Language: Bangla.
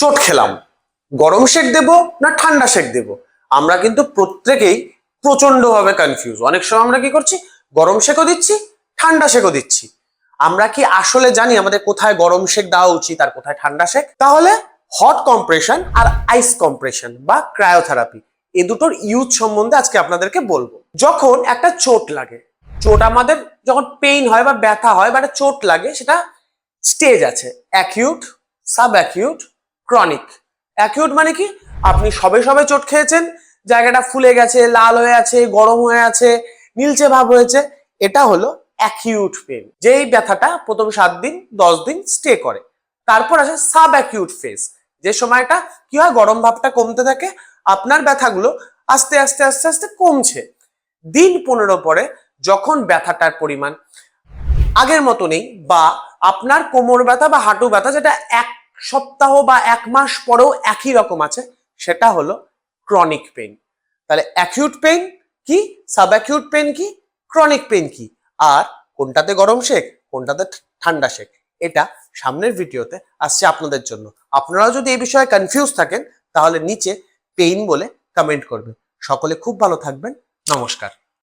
চোট খেলাম। গরম শেক দেব না ঠান্ডা শেক দেব? আমরা কিন্তু প্রত্যেকেই প্রচন্ডভাবে কনফিউজ অনেক সময় আমরা কি করছি? গরম শেকও দিচ্ছি, ঠান্ডা শেকও দিচ্ছি। আমরা কি আসলে জানি আমাদের কোথায় গরম শেক দেওয়া উচিত আর কোথায় ঠান্ডা শেক তাহলে হট কম্প্রেশন আর আইস কম্প্রেশন বা ক্রায়োথেরাপি এই দুটোর ইউজ সম্বন্ধে আজকে আপনাদেরকে বলব। যখন একটা চোট লাগে, চোট আমাদের যখন পেইন হয় বা ব্যথা হয় বা একটা চোট লাগে, সেটা স্টেজ আছে। Acute sub acute chronic. Acute মানে কি? আপনি সবে সবে চোট খেয়েছেন, জায়গাটা ফুলে গেছে, লাল হয়ে আছে, গরম হয়ে আছে, নীলচে ভাব হয়েছে। এটা হলো অ্যাকিউট পেন। যেই ব্যথাটা প্রথম সাত দিন, দশ দিন স্টে করে। তারপর আসে সাব অ্যাকিউট ফেজ। যে সময়টা কি হয়? গরম ভাবটা কমতে থাকে, আপনার ব্যথাগুলো আস্তে আস্তে আস্তে আস্তে কমছে। দিন পনেরো পরে যখন ব্যথাটার পরিমাণ আগের মতো নেই বা আপনার কোমর ব্যথা বা হাঁটু ব্যথা যেটা এক সপ্তাহ বা এক মাস পরেও একই রকম আছে, সেটা হলো ক্রনিক পেন তাহলে অ্যাকিউট পেন কি? সাব অ্যাকিউট পেন কি? ক্রনিক পেন কি? আর কোনটাতে গরম শেক? কোনটাতে ঠান্ডা শেক? এটা সামনের ভিডিওতে আসছে আপনাদের জন্য। আপনারাও যদি এই বিষয়ে কনফিউজ থাকেন, তাহলে নিচে পেইন বলে কমেন্ট করবেন। সকলে খুব ভালো থাকবেন। নমস্কার।